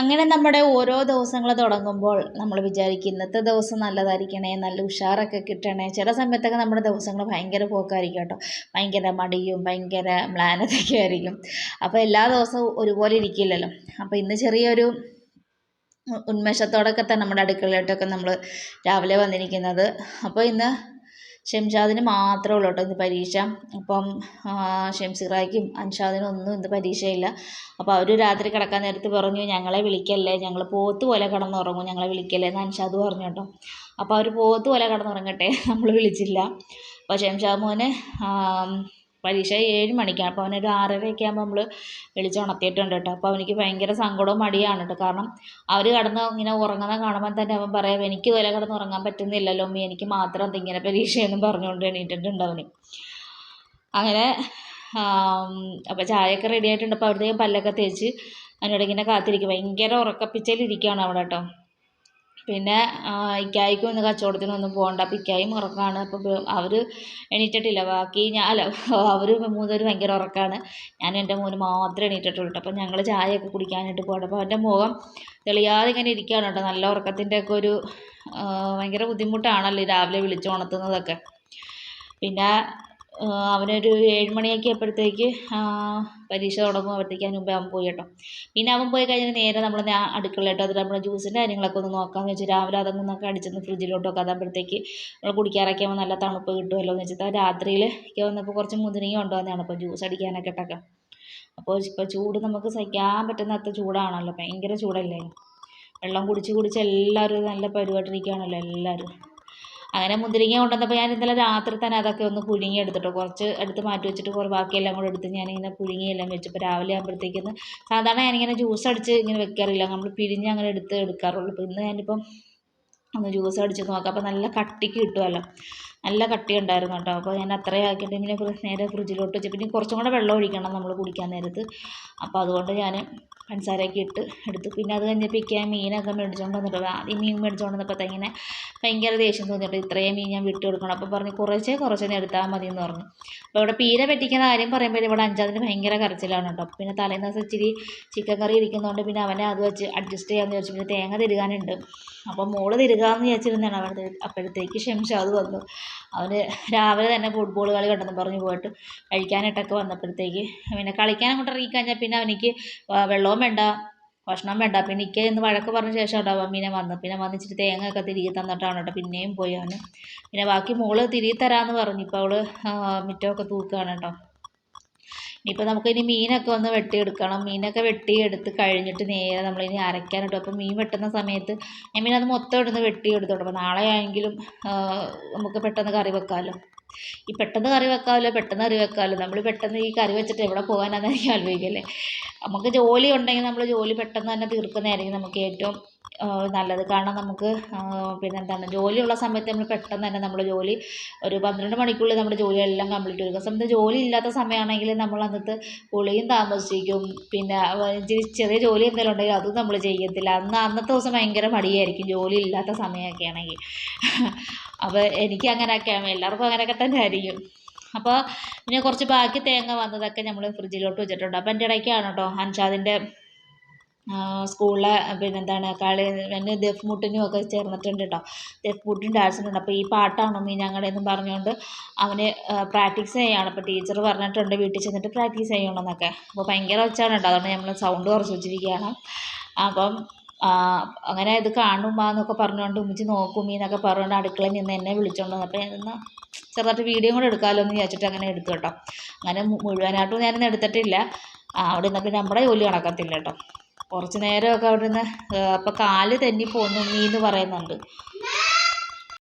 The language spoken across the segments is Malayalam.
അങ്ങനെ നമ്മുടെ ഓരോ ദിവസങ്ങൾ തുടങ്ങുമ്പോൾ നമ്മൾ വിചാരിക്കും ഇന്നത്തെ ദിവസം നല്ലതായിരിക്കണേ നല്ല ഉഷാറൊക്കെ കിട്ടണേ. ചില സമയത്തൊക്കെ നമ്മുടെ ദിവസങ്ങൾ ഭയങ്കര പോക്കായിരിക്കും കേട്ടോ. ഭയങ്കര മടിയും ഭയങ്കര മ്ലാനതൊക്കെ ആയിരിക്കും. അപ്പോൾ എല്ലാ ദിവസവും ഒരുപോലെ ഇരിക്കില്ലല്ലോ. അപ്പോൾ ഇന്ന് ചെറിയൊരു ഉന്മേഷത്തോടൊക്കെ തന്നെ നമ്മുടെ അടുക്കളയിലോട്ടൊക്കെ നമ്മൾ രാവിലെ വന്നിരിക്കുന്നത്. അപ്പോൾ ഇന്ന് ഷംഷാദിന് മാത്രമേ ഉള്ളൂ കേട്ടോ ഇന്ന് പരീക്ഷ. അപ്പം ഷംസിറായ്ക്കും അൻഷാദിനും ഒന്നും ഇന്ന് പരീക്ഷയില്ല. അപ്പോൾ അവർ രാത്രി കിടക്കാൻ നേരത്ത് പറഞ്ഞു ഞങ്ങളെ വിളിക്കല്ലേ. ഞങ്ങൾ പോത്ത് പോലെ കിടന്നുറങ്ങും. ഞങ്ങളെ വിളിക്കല്ലേ. എന്ന് അൻഷാദ് പറഞ്ഞു കേട്ടോ. അപ്പോൾ അവർ പോത്ത് പോലെ കിടന്നുറങ്ങട്ടെ. നമ്മൾ വിളിച്ചില്ല. അപ്പോൾ ഷംഷാദ് മോന് പരീക്ഷ ഏഴ് മണിക്കാണ് അപ്പോൾ അവനൊരു ആറരയൊക്കെ ആകുമ്പോൾ നമ്മൾ വിളിച്ചുണർത്തിയിട്ടുണ്ട് കേട്ടോ. അപ്പോൾ അവനിക്ക് ഭയങ്കര സങ്കടവും മടിയാണ് കേട്ടോ. കാരണം അവർ കിടന്ന് ഇങ്ങനെ ഉറങ്ങുന്നത് കാണുമ്പോൾ തന്നെ അവൻ പറയാം എനിക്ക് ഇതുപോലെ കിടന്ന് ഉറങ്ങാൻ പറ്റുന്നില്ലല്ലോ അമ്മി എനിക്ക് മാത്രം എന്താ ഇങ്ങനെ പരീക്ഷയെന്നും പറഞ്ഞുകൊണ്ട് എണീറ്റിട്ടുണ്ട് അവന്. അങ്ങനെ അപ്പോൾ ചായയൊക്കെ റെഡി ആയിട്ടുണ്ട്. അപ്പോൾ അവിടുത്തേക്കും പല്ലൊക്കെ തേച്ച് അവനോട് ഇങ്ങനെ കാത്തിരിക്കും. ഭയങ്കര ഉറക്കപ്പിച്ചലിരിക്കുകയാണ് അവിടെ കേട്ടോ. പിന്നെ ഇക്കായ്ക്കും ഇന്ന് കച്ചവടത്തിനൊന്നും പോകണ്ട. അപ്പം ഇക്കായും ഉറക്കമാണ് അപ്പം അവർ എണീറ്റിട്ടില്ല. ബാക്കി ഞാൻ അല്ല അവർ മൂന്നുപേരും ഭയങ്കര ഉറക്കമാണ് ഞാൻ എന്റെ മോന് മാത്രമേ എണീറ്റിട്ടുള്ളൂ അപ്പം ഞങ്ങൾ ചായയൊക്കെ കുടിക്കാനായിട്ട് പോകണം. അപ്പോൾ അവന്റെ മുഖം തെളിയാതെ ഇങ്ങനെ ഇരിക്കുകയാണ് കേട്ടോ. നല്ല ഉറക്കത്തിന്റെ ഒക്കെ ഒരു ഭയങ്കര ബുദ്ധിമുട്ടാണല്ലോ രാവിലെ വിളിച്ചുണർത്തുന്നതൊക്കെ പിന്നെ അവനൊരു ഏഴ് മണിയൊക്കെ ആയപ്പോഴത്തേക്ക് പരീക്ഷ തുടങ്ങുമ്പോഴത്തേക്ക് അതിന് മുമ്പേ അവൻ പോയി കേട്ടോ. പിന്നെ അവൻ പോയി കഴിഞ്ഞാൽ നേരെ നമ്മൾ അടുക്കളയിലോട്ട് അതിൽ നമ്മുടെ ജ്യൂസിന്റെ കാര്യങ്ങളൊക്കെ ഒന്ന് നോക്കാമെന്ന് വെച്ച് രാവിലെ അതൊന്നൊക്കെ അടിച്ചൊന്ന് ഫ്രിഡ്ജിലോട്ടൊക്കെ അതാകുമ്പോഴത്തേക്ക് നമ്മൾ കുടിക്കാറൊക്കെ നല്ല തണുപ്പ് കിട്ടുമല്ലോ എന്ന് വെച്ചിട്ട് രാത്രിയിൽ ഒക്കെ വന്നപ്പോൾ കുറച്ച് മുതിരിങ്ങ കൊണ്ടുവന്നതാണ് അപ്പോൾ ജ്യൂസ് അടിക്കാനൊക്കെ ഇട്ടൊക്കെ. അപ്പോൾ ഇപ്പോൾ ചൂട് നമുക്ക് സഹിക്കാൻ പറ്റുന്ന അത്ര ചൂടാണല്ലോ. ഭയങ്കര ചൂടല്ലേ? വെള്ളം കുടിച്ച് കുടിച്ച് എല്ലാവരും നല്ല പരിപാടിയിരിക്കുകയാണല്ലോ എല്ലാവരും. അങ്ങനെ മുന്തിരിങ്ങ കൊണ്ടുവന്നപ്പോൾ ഞാൻ ഇന്നലെ രാത്രി തന്നെ അതൊക്കെ ഒന്ന് പുഴുങ്ങി എടുത്തിട്ടോ കുറച്ച് എടുത്ത് മാറ്റി വെച്ചിട്ട് കുറേ ബാക്കിയെല്ലാം കൂടെ എടുത്ത് ഞാനിങ്ങനെ പുഴുങ്ങിയെല്ലാം വെച്ചപ്പോൾ രാവിലെ ആകുമ്പോഴത്തേക്കും സാധാരണ ഞാനിങ്ങനെ ജ്യൂസ് അടിച്ച് ഇങ്ങനെ വെക്കാറില്ല. നമ്മൾ പിഴിഞ്ഞ് അങ്ങനെ എടുത്ത് എടുക്കാറുള്ളൂ. അപ്പോൾ ഇന്ന് ഞാനിപ്പം ഒന്ന് ജ്യൂസ് അടിച്ച് നോക്കാം. അപ്പോൾ നല്ല കട്ടിക്ക് കിട്ടുമല്ലോ നല്ല കട്ടി ഉണ്ടായിരുന്നു കേട്ടോ. അപ്പോൾ ഞാൻ അത്രയും ആക്കിയിട്ട് പിന്നെ നേരം ഫ്രിഡ്ജിലോട്ട് വെച്ച്. പിന്നെ കുറച്ചും കൂടെ വെള്ളം ഒഴിക്കണം നമ്മൾ കുടിക്കാൻ നേരത്ത്. അപ്പോൾ അതുകൊണ്ട് ഞാൻ പഞ്ചസാരയൊക്കെ ഇട്ട് എടുത്തു. പിന്നെ അത് കഴിഞ്ഞപ്പോൾ ഇക്കാൻ മീനൊക്കെ മേടിച്ചുകൊണ്ട് വന്നിട്ട് ആദ്യം മീൻ മേടിച്ചുകൊണ്ട് വന്നപ്പോൾ ഇങ്ങനെ ഭയങ്കര ദേഷ്യം തോന്നിയിട്ട് ഇത്രയും മീൻ ഞാൻ വിട്ട് കൊടുക്കണം. അപ്പോൾ പറഞ്ഞു കുറച്ചേ കുറച്ചേ എടുത്താൽ മതി എന്ന് പറഞ്ഞു. അപ്പോൾ ഇവിടെ പീര പറ്റിക്കുന്ന കാര്യം പറയുമ്പോൾ ഇവിടെ അഞ്ചാതിന് ഭയങ്കര കരച്ചിലാണ് കേട്ടോ. പിന്നെ തലേന്ന് ദിവസം ഇച്ചിരി ചിക്കൻ കറി ഇരിക്കുന്നതുകൊണ്ട് പിന്നെ അവനെ അത് വെച്ച് അഡ്ജസ്റ്റ് ചെയ്യാമെന്ന് വിചാരിച്ചു. പിന്നെ തേങ്ങ തിരുകാനുണ്ട്. അപ്പോൾ മോൾ തിരുകാമെന്ന് വിചാരിച്ചിരുന്നതാണ്. അവിടെ അപ്പോഴത്തേക്ക് അത് വന്നു. അവന് രാവിലെ തന്നെ ഫുട്ബോൾ കളി കണ്ടെന്ന് പറഞ്ഞ് പോയിട്ട് കഴിക്കാനായിട്ടൊക്കെ വന്നപ്പോഴത്തേക്ക് പിന്നെ കളിക്കാൻ അങ്ങോട്ട് ഇറങ്ങിക്കഴിഞ്ഞാൽ പിന്നെ അവനിക്ക് വെള്ളവും വേണ്ട ഭക്ഷണം വേണ്ട. പിന്നെ ഇക്ക എന്ന് വഴക്ക് പറഞ്ഞ ശേഷം ഉണ്ടാവും. അമ്മീനെ വന്ന്. പിന്നെ വന്നിച്ചിട്ട് തേങ്ങയൊക്കെ തിരികെ തന്നിട്ടാണ് കേട്ടോ പിന്നെയും പോയി പിന്നെ ബാക്കി മോൾ തിരികെ തരാമെന്ന് പറഞ്ഞു. ഇപ്പോൾ അവൾ മുറ്റമൊക്കെ തൂക്കുകയാണ് കേട്ടോ. ഇനിയിപ്പോൾ നമുക്കിനി മീനൊക്കെ ഒന്ന് വെട്ടിയെടുക്കണം. മീനൊക്കെ വെട്ടി എടുത്ത് കഴിഞ്ഞിട്ട് നേരെ നമ്മളിനി അരയ്ക്കാനിട്ടു അപ്പോൾ മീൻ വെട്ടുന്ന സമയത്ത് ഐ മീൻ അത് മൊത്തം ഇടുന്ന് വെട്ടിയെടുത്തോട്ടെ അപ്പോൾ നാളെ ആയെങ്കിലും നമുക്ക് പെട്ടെന്ന് കറി വെക്കാമല്ലോ ഈ പെട്ടെന്ന് കറി വെക്കാമല്ലോ പെട്ടെന്ന് കറി വെക്കാമല്ലോ. നമ്മൾ പെട്ടെന്ന് ഈ കറി വെച്ചിട്ട് എവിടെ പോകാനാണെന്ന് എനിക്ക് ആലോചിക്കല്ലേ? നമുക്ക് ജോലി ഉണ്ടെങ്കിൽ നമ്മൾ ജോലി പെട്ടെന്ന് തന്നെ തീർക്കുന്നതായിരിക്കും നമുക്ക് ഏറ്റവും നല്ലത്. കാരണം നമുക്ക് പിന്നെന്താണ് ജോലിയുള്ള സമയത്ത് നമ്മൾ പെട്ടെന്ന് തന്നെ നമ്മുടെ ജോലി ഒരു പന്ത്രണ്ട് മണിക്കുള്ളിൽ നമ്മുടെ ജോലിയെല്ലാം കംപ്ലീറ്റ് ചെയ്യും സമയത്ത് ജോലി ഇല്ലാത്ത സമയമാണെങ്കിൽ നമ്മൾ അന്നത്തെ കുളിയും താമസിക്കും. പിന്നെ ചെറിയ ജോലി എന്തെങ്കിലും ഉണ്ടെങ്കിൽ അതും നമ്മൾ ചെയ്യത്തില്ല. അന്ന് അന്നത്തെ ദിവസം ഭയങ്കര മടിയായിരിക്കും ജോലി ഇല്ലാത്ത സമയമൊക്കെ ആണെങ്കിൽ. അപ്പോൾ എനിക്ക് അങ്ങനെയൊക്കെയാണ് എല്ലാവർക്കും അങ്ങനെയൊക്കെ തന്നെ ആയിരിക്കും. അപ്പോൾ പിന്നെ കുറച്ച് ബാക്കി തേങ്ങ വന്നതൊക്കെ നമ്മൾ ഫ്രിഡ്ജിലോട്ട് വെച്ചിട്ടുണ്ട്. അപ്പോൾ എന്റെ ഇടയ്ക്കാണ് കേട്ടോ അൻഷാദിന്റെ സ്കൂളിലെ പിന്നെന്താണ് കളി പിന്നെ ദഫ് മുട്ടിനും ഒക്കെ ചേർന്നിട്ടുണ്ട് കേട്ടോ ദഫ് മുട്ടും ഡാൻസിനുണ്ട്. അപ്പോൾ ഈ പാട്ടാണ് ഞങ്ങളുടെ എന്നും പറഞ്ഞുകൊണ്ട് അവന് പ്രാക്ടീസ് ചെയ്യണം. അപ്പോൾ ടീച്ചർ പറഞ്ഞിട്ടുണ്ട് വീട്ടിൽ ചെന്നിട്ട് പ്രാക്ടീസ് ചെയ്യണം എന്നൊക്കെ അപ്പോൾ ഭയങ്കര ഒച്ചയാണ് കേട്ടോ അതുകൊണ്ട് നമ്മൾ സൗണ്ട് കുറച്ച് വെച്ചിരിക്കുകയാണ്. അപ്പം അങ്ങനെ ഇത് കാണുമ്പോൾ എന്നൊക്കെ പറഞ്ഞുകൊണ്ട് ഉമ്മിച്ച് നോക്കും എന്നൊക്കെ പറഞ്ഞുകൊണ്ട് അടുക്കളയിൽ നിന്ന് എന്നെ വിളിച്ചുകൊണ്ട് അപ്പോൾ ഞാൻ എന്നാൽ ചെറുതായിട്ട് വീഡിയോ കൂടെ എടുക്കാമല്ലോ എന്ന് വിചാരിച്ചിട്ട് അങ്ങനെ എടുത്തു കേട്ടോ. അങ്ങനെ മുഴുവനായിട്ടും ഞാനൊന്നും എടുത്തിട്ടില്ല. അവിടെ നിന്ന് പിന്നെ നമ്മുടെ ജോലി നടക്കത്തില്ല കേട്ടോ കുറച്ച് നേരമൊക്കെ അവിടെ നിന്ന് അപ്പോൾ കാൽ തെന്നി പോന്നു എന്ന് പറയുന്നുണ്ട്.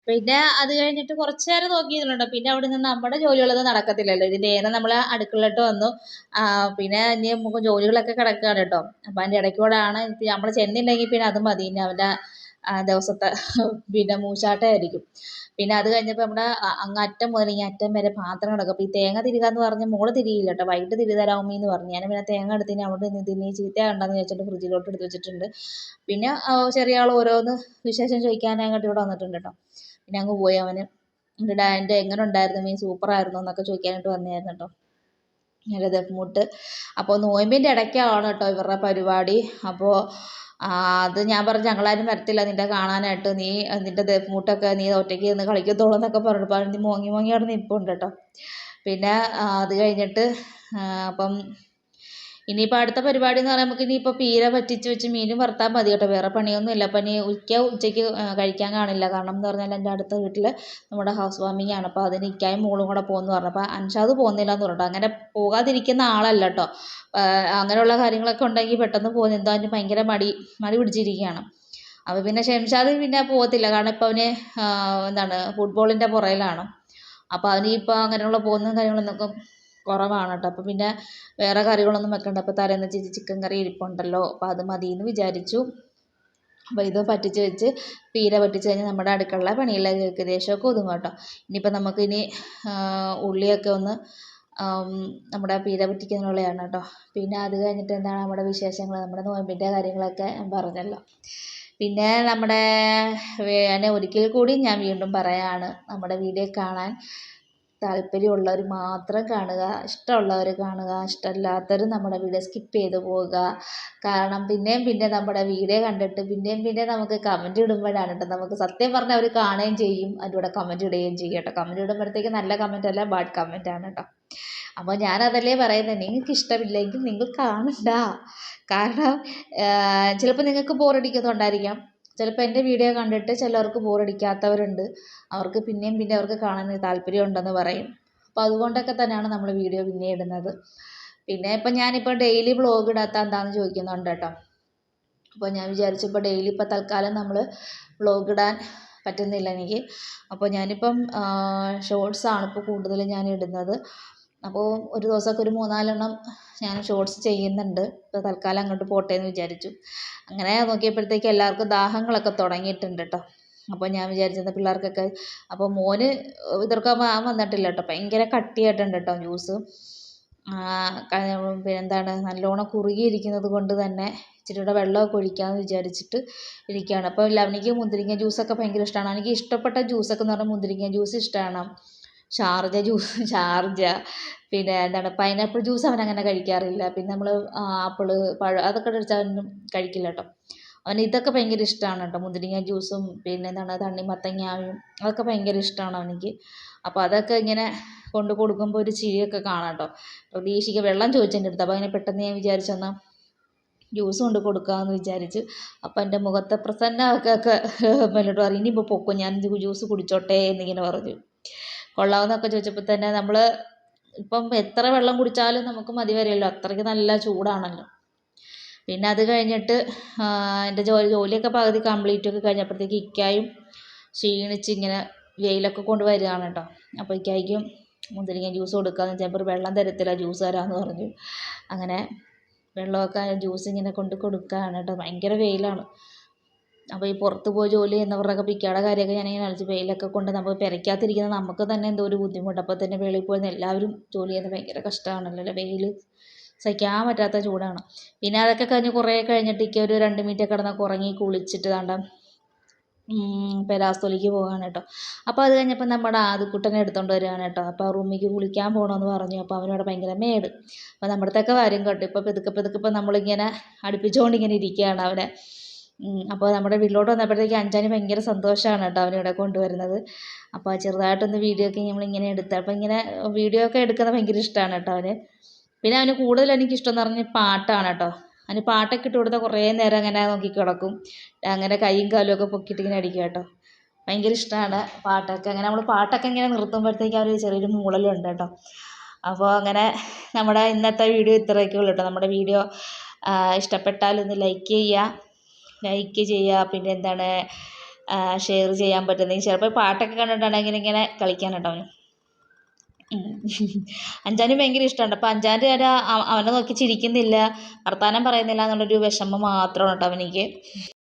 പിന്നെ അത് കഴിഞ്ഞിട്ട് കുറച്ച് നേരം നോക്കിയിരുന്നുണ്ടോ പിന്നെ അവിടെ നിന്ന് നമ്മുടെ ജോലികളൊന്നും നടക്കത്തില്ലല്ലോ. ഇതിന്റെ നേരെ നമ്മൾ അടുക്കളയിലോട്ട് വന്നു. പിന്നെ ഇനി നമുക്ക് ജോലികളൊക്കെ കിടക്കുകയാണ് കേട്ടോ. അപ്പം അതിന്റെ ഇടയ്ക്കൂടെയാണ് നമ്മൾ ചെന്നില്ലെങ്കിൽ പിന്നെ അത് മതി. ഇനി അവന്റെ ദിവസത്തെ പിന്നെ മൂശാട്ടമായിരിക്കും പിന്നെ അത് കഴിഞ്ഞപ്പോൾ നമ്മുടെ അങ്ങറ്റം മുതൽ അറ്റം വരെ പാത്രം കിടക്കും. ഈ തേങ്ങ തിരുകാന്ന് പറഞ്ഞ് മോൾ തിരിയില്ല കേട്ടോ. വൈകിട്ട് തിരി തരാം ഉമ്മീന്ന് പറഞ്ഞു. ഞാൻ പിന്നെ തേങ്ങ എടുത്തിന് അവിടെ നിന്ന് ഇതിന് ചീത്ത കണ്ടെന്ന് വെച്ചിട്ട് ഫ്രിഡ്ജിലോട്ട് എടുത്ത് വെച്ചിട്ടുണ്ട്. പിന്നെ ചെറിയ ആൾ ഓരോന്ന് വിശേഷം ചോദിക്കാനായിട്ട് ഇവിടെ വന്നിട്ടുണ്ട് കേട്ടോ. പിന്നെ അങ്ങ് പോയി അവന്. എന്റെ ഡാന്റെ എങ്ങനെ ഉണ്ടായിരുന്നു മീൻ? സൂപ്പറായിരുന്നു എന്നൊക്കെ ചോദിക്കാനായിട്ട് വന്നായിരുന്നു കേട്ടോ. ഞാനത് ദഫ്മുട്ട് അപ്പോൾ നോയമ്പിന്റെ ഇടയ്ക്കാണ് കേട്ടോ ഇവരുടെ പരിപാടി. അപ്പോൾ അത് ഞാൻ പറഞ്ഞു ഞങ്ങളാരും വരത്തില്ല നിന്നെ കാണാനായിട്ട്. നീ നിന്റെ ദഫ്മുട്ടൊക്കെ നീ ഒറ്റയ്ക്ക് നിന്ന് കളിക്കത്തുള്ളൂ എന്നൊക്കെ പറഞ്ഞപ്പോൾ നീ മോങ്ങി മോങ്ങി അവിടെ നിൽപ്പുണ്ട് കേട്ടോ. പിന്നെ അത് കഴിഞ്ഞിട്ട് അപ്പം ഇനിയിപ്പോൾ അടുത്ത പരിപാടി എന്ന് പറയുമ്പോൾ ഇനിയിപ്പോൾ പീര പറ്റിച്ച് വെച്ച് മീനും വറുത്താൽ മതി കേട്ടോ. വേറെ പണിയൊന്നുമില്ല. അപ്പം ഇനി ഉച്ച ഉച്ചയ്ക്ക് കഴിക്കാൻ കാണില്ല. കാരണം എന്ന് പറഞ്ഞാൽ എന്റെ അടുത്ത വീട്ടിൽ നമ്മുടെ ഹൗസ് വാമിംഗ് ആണ്. അപ്പോൾ അതിന് ഇക്കായും മോളും കൂടെ പോകുമെന്ന് പറഞ്ഞു. അപ്പോൾ അൻഷാദ് പോകുന്നില്ല എന്ന് പറഞ്ഞു അങ്ങനെ പോകാതിരിക്കുന്ന ആളല്ല കേട്ടോ. അങ്ങനെയുള്ള കാര്യങ്ങളൊക്കെ ഉണ്ടെങ്കിൽ പെട്ടെന്ന് പോകുന്നു. എന്തോ അതിന് ഭയങ്കര മടി മടി പിടിച്ചിരിക്കുകയാണ്. അപ്പോൾ പിന്നെ ഷംഷാദ് പിന്നെ പോകത്തില്ല. കാരണം ഇപ്പോൾ അവന് എന്താണ് ഫുട്ബോളിന്റെ പുറയിലാണ് അപ്പോൾ അവന് അങ്ങനെയുള്ള പോകുന്ന കാര്യങ്ങളൊന്നും കുറവാണ് കേട്ടോ അപ്പോൾ പിന്നെ വേറെ കറികളൊന്നും വെക്കണ്ട. അപ്പോൾ തലേന്ന് ചേച്ചി ചിക്കൻ കറി ഇരിപ്പുണ്ടല്ലോ. അപ്പോൾ അത് മതി എന്ന് വിചാരിച്ചു. അപ്പോൾ ഇത് പറ്റിച്ച് വെച്ച് പീര പറ്റിച്ച് കഴിഞ്ഞാൽ നമ്മുടെ അടുക്കള പണിയെല്ലാം ഏകദേശമൊക്കെ ഒതുങ്ങും കേട്ടോ. ഇനിയിപ്പോൾ നമുക്കിനി ഉള്ളിയൊക്കെ ഒന്ന് നമ്മുടെ പീര പറ്റിക്കുന്നുള്ളതാണ് കേട്ടോ. പിന്നെ അത് കഴിഞ്ഞിട്ട് എന്താണ് നമ്മുടെ വിശേഷങ്ങൾ നമ്മുടെ നോയമ്പിന്റെ കാര്യങ്ങളൊക്കെ ഞാൻ പറഞ്ഞല്ലോ. പിന്നെ നമ്മുടെ ഞാൻ ഒരിക്കൽ കൂടി ഞാൻ വീണ്ടും പറയാണ്. നമ്മുടെ വീഡിയോ കാണാൻ താല്പര്യമുള്ളവർ മാത്രം കാണുക ഇഷ്ടമുള്ളവർ കാണുക ഇഷ്ടമല്ലാത്തവർ നമ്മുടെ വീഡിയോ സ്കിപ്പ് ചെയ്ത് പോവുക. കാരണം പിന്നെയും പിന്നെ നമ്മുടെ വീഡിയോ കണ്ടിട്ട് പിന്നെയും പിന്നെ നമുക്ക് കമന്റ് ഇടുമ്പോഴാണ് കേട്ടോ നമുക്ക് സത്യം പറഞ്ഞാൽ അവർ കാണുകയും ചെയ്യും അതിന്റെ കൂടെ കമന്റ് ഇടുകയും ചെയ്യും കേട്ടോ. കമന്റ് ഇടുമ്പോഴത്തേക്ക് നല്ല കമന്റ് അല്ല ബാഡ് കമന്റ് ആണ് കേട്ടോ. അപ്പോൾ ഞാനതല്ലേ പറയുന്നത് നിങ്ങൾക്ക് ഇഷ്ടമില്ലെങ്കിൽ നിങ്ങൾ കാണണ്ട. കാരണം ചിലപ്പോൾ നിങ്ങൾക്ക് ബോറടിക്കുന്നുണ്ടായിരിക്കാം ചിലപ്പോൾ എന്റെ വീഡിയോ കണ്ടിട്ട് ചിലർക്ക് ബോറടിക്കാത്തവരുണ്ട് അവർക്ക് പിന്നെയും പിന്നെ അവർക്ക് കാണാൻ താല്പര്യമുണ്ടെന്ന് പറയും. അപ്പോൾ അതുകൊണ്ടൊക്കെ തന്നെയാണ് നമ്മൾ വീഡിയോ പിന്നെ ഇടുന്നത്. പിന്നെ ഇപ്പം ഞാനിപ്പോൾ ഡെയിലി വ്ളോഗ് ഇടാത്ത എന്താണെന്ന് ചോദിക്കുന്നുണ്ട് കേട്ടോ. അപ്പോൾ ഞാൻ വിചാരിച്ചപ്പോൾ ഡെയിലി ഇപ്പോൾ തൽക്കാലം നമ്മൾ വ്ളോഗ് ഇടാൻ പറ്റുന്നില്ല എനിക്ക്. അപ്പോൾ ഞാനിപ്പം ഷോർട്സാണ് ഇപ്പോൾ കൂടുതലും ഞാൻ ഇടുന്നത്. അപ്പോൾ ഒരു ദിവസമൊക്കെ ഒരു മൂന്നാലെണ്ണം ഞാൻ ഷോർട്സ് ചെയ്യുന്നുണ്ട്. ഇപ്പോൾ തൽക്കാലം അങ്ങോട്ട് പോട്ടെ എന്ന് വിചാരിച്ചു. അങ്ങനെ നോക്കിയപ്പോഴത്തേക്ക് എല്ലാവർക്കും ദാഹങ്ങളൊക്കെ തുടങ്ങിയിട്ടുണ്ട് കേട്ടോ അപ്പോൾ ഞാൻ വിചാരിച്ചത് പിള്ളേർക്കൊക്കെ അപ്പോൾ മോന് എതിർക്കാൻ വന്നിട്ടില്ല കേട്ടോ ഭയങ്കര കട്ടിയായിട്ടുണ്ട് കേട്ടോ ജ്യൂസ്. പിന്നെ എന്താണ് നല്ലോണം കുറുകിയിരിക്കുന്നത് കൊണ്ട് തന്നെ ഇച്ചിരി കൂടെ വെള്ളമൊക്കെ ഒഴിക്കാമെന്ന് വിചാരിച്ചിട്ട് ഇരിക്കുകയാണ്. അപ്പോൾ ലവണിക്ക് മുന്തിരിങ്ങ ജ്യൂസൊക്കെ ഭയങ്കര ഇഷ്ടമാണ് എനിക്ക് ഇഷ്ടപ്പെട്ട ജ്യൂസൊക്കെ എന്ന് പറഞ്ഞാൽ മുന്തിരിങ്ങ ജ്യൂസ് ഇഷ്ടമാണ് ഷാർജ ജ്യൂസ് ഷാർജ. പിന്നെ എന്താണ് പൈനാപ്പിൾ ജ്യൂസ് അവൻ അങ്ങനെ കഴിക്കാറില്ല. പിന്നെ നമ്മൾ ആപ്പിൾ പഴം അതൊക്കെ കഴിച്ചാൽ അവനൊന്നും കഴിക്കില്ല കേട്ടോ അവന് ഇതൊക്കെ ഭയങ്കര ഇഷ്ടമാണ് കേട്ടോ മുന്തിരിങ്ങ ജ്യൂസും പിന്നെ എന്താണ് തണ്ണിമത്തങ്ങായും അതൊക്കെ ഭയങ്കര ഇഷ്ടമാണ് അവനിക്ക്. അപ്പോൾ അതൊക്കെ ഇങ്ങനെ കൊണ്ട് കൊടുക്കുമ്പോൾ ഒരു ചിരിയൊക്കെ കാണാം കേട്ടോ പ്രതീക്ഷിക്കുക വെള്ളം ചോദിച്ചതിന്റെ അടുത്ത്. അപ്പോൾ അതിനെ പെട്ടെന്ന് ഞാൻ വിചാരിച്ചു എന്നാൽ ജ്യൂസ് കൊണ്ട് കൊടുക്കാമെന്ന് വിചാരിച്ചു. അപ്പം എന്റെ മുഖത്തെ പ്രസന്നമൊക്കെ ഒക്കെ മുന്നോട്ട് പറയും. ഇനിയിപ്പോൾ പൊക്കും ഞാൻ ജ്യൂസ് കുടിച്ചോട്ടെ എന്നിങ്ങനെ പറഞ്ഞു. കൊള്ളാമെന്നൊക്കെ ചോദിച്ചപ്പോൾ തന്നെ നമ്മൾ ഇപ്പം എത്ര വെള്ളം കുടിച്ചാലും നമുക്ക് മതി വരില്ലല്ലോ അത്രയ്ക്ക് നല്ല ചൂടാണല്ലോ. പിന്നെ അത് കഴിഞ്ഞിട്ട് എന്റെ ജോലി ജോലിയൊക്കെ പകുതി കംപ്ലീറ്റ് ഒക്കെ കഴിഞ്ഞപ്പോഴത്തേക്ക് ഇക്കായും ക്ഷീണിച്ച് ഇങ്ങനെ വെയിലൊക്കെ കൊണ്ട് വരികയാണ് കേട്ടോ. അപ്പോൾ ഇക്കായ്ക്കും മുന്തിരിങ്ങ ജ്യൂസ് കൊടുക്കാമെന്ന് വെച്ചപ്പോൾ വെള്ളം തരത്തില്ല ജ്യൂസ് തരാമെന്ന് പറഞ്ഞു. അങ്ങനെ വെള്ളമൊക്കെ ജ്യൂസ് ഇങ്ങനെ കൊണ്ട് കൊടുക്കുകയാണ് കേട്ടോ. ഭയങ്കര വെയിലാണ്. അപ്പോൾ ഈ പുറത്ത് പോയി ജോലി ചെയ്യുന്നവരുടെയൊക്കെ പിക്കാടെ കാര്യമൊക്കെ ഞാനിങ്ങനെ ആലോചിച്ച് വെയിലൊക്കെ കൊണ്ട് നമ്മൾ പെരയ്ക്കകത്തിരിക്കുന്ന നമുക്ക് തന്നെ എന്തോ ഒരു ബുദ്ധിമുട്ട്. അപ്പോൾ തന്നെ വെളിയിൽ പോയി എല്ലാവരും ജോലി ചെയ്യുന്നത് ഭയങ്കര കഷ്ടമാണല്ലോ അല്ലേ? വെയിൽ സഹിക്കാൻ പറ്റാത്ത ചൂടാണ്. പിന്നെ അതൊക്കെ കഴിഞ്ഞ് കുറേ കഴിഞ്ഞിട്ട് ഇക്കൊരു രണ്ട് മിനിറ്റ് കിടന്നൊക്കെ കുറങ്ങി കുളിച്ചിട്ട് താണ്ട പെരാസ്തൊലിക്ക് പോകാണ് കേട്ടോ. അപ്പോൾ അത് കഴിഞ്ഞപ്പോൾ നമ്മുടെ ആദ്യക്കുട്ടനെ എടുത്തുകൊണ്ട് വരികയാണ് കേട്ടോ. അപ്പോൾ റൂമിലേക്ക് കുളിക്കാൻ പോകണമെന്ന് പറഞ്ഞു. അപ്പോൾ അവനോട് ഭയങ്കര മേട്. അപ്പോൾ നമ്മുടെ അടുത്തൊക്കെ വരും കേട്ടോ. ഇപ്പോൾ പെതുക്കെ പെതുക്കെ ഇപ്പോൾ നമ്മളിങ്ങനെ അടുപ്പിച്ചുകൊണ്ട് ഇങ്ങനെ ഇരിക്കുകയാണ് അവനെ അപ്പോൾ നമ്മുടെ വീട്ടിലോട്ട് വന്നപ്പോഴത്തേക്ക് അഞ്ചാന് ഭയങ്കര സന്തോഷമാണ് കേട്ടോ അവനിവിടെ കൊണ്ടുവരുന്നത്. അപ്പോൾ ചെറുതായിട്ടൊന്ന് വീഡിയോ ഒക്കെ നമ്മളിങ്ങനെ എടുത്ത് അപ്പോൾ ഇങ്ങനെ വീഡിയോ ഒക്കെ എടുക്കുന്നത് ഭയങ്കര ഇഷ്ടമാണ് കേട്ടോ അവന്. പിന്നെ അവന് കൂടുതൽ എനിക്കിഷ്ടം എന്ന് പറഞ്ഞാൽ പാട്ടാണ് കേട്ടോ. അവന് പാട്ടൊക്കെ ഇട്ട് കൊടുത്താൽ കുറേ നേരം അങ്ങനെ നോക്കി കിടക്കും. അങ്ങനെ കൈയും കാലും ഒക്കെ പൊക്കിയിട്ട് ഇങ്ങനെ അടിക്കും കേട്ടോ. ഭയങ്കര ഇഷ്ടമാണ് പാട്ടൊക്കെ. അങ്ങനെ നമ്മൾ പാട്ടൊക്കെ ഇങ്ങനെ നിർത്തുമ്പോഴത്തേക്ക് അവർ ചെറിയൊരു മൂളലുണ്ട് കേട്ടോ. അപ്പോൾ അങ്ങനെ നമ്മുടെ ഇന്നത്തെ വീഡിയോ ഇത്രയൊക്കെ ഉള്ളൂ കേട്ടോ. നമ്മുടെ വീഡിയോ ഇഷ്ടപ്പെട്ടാൽ ഒന്ന് ലൈക്ക് ചെയ്യുക. ലൈക്ക് ചെയ്യുക പിന്നെ എന്താണ് ഷെയർ ചെയ്യാൻ പറ്റുന്നെങ്കിൽ ചിലപ്പോൾ പാട്ടൊക്കെ കണ്ടിട്ടുണ്ടെങ്കിൽ ഇങ്ങനെ കളിക്കാൻ അവന്? അഞ്ചാന് ഭയങ്കര ഇഷ്ടമുണ്ട് അപ്പോൾ അഞ്ചാന്റെ ഒരു അവനെ നോക്കി ചിരിക്കുന്നില്ല വർത്താനം പറയുന്നില്ല എന്നുള്ളൊരു വിഷമം മാത്രമാണ് കേട്ടോ അവനിക്ക്.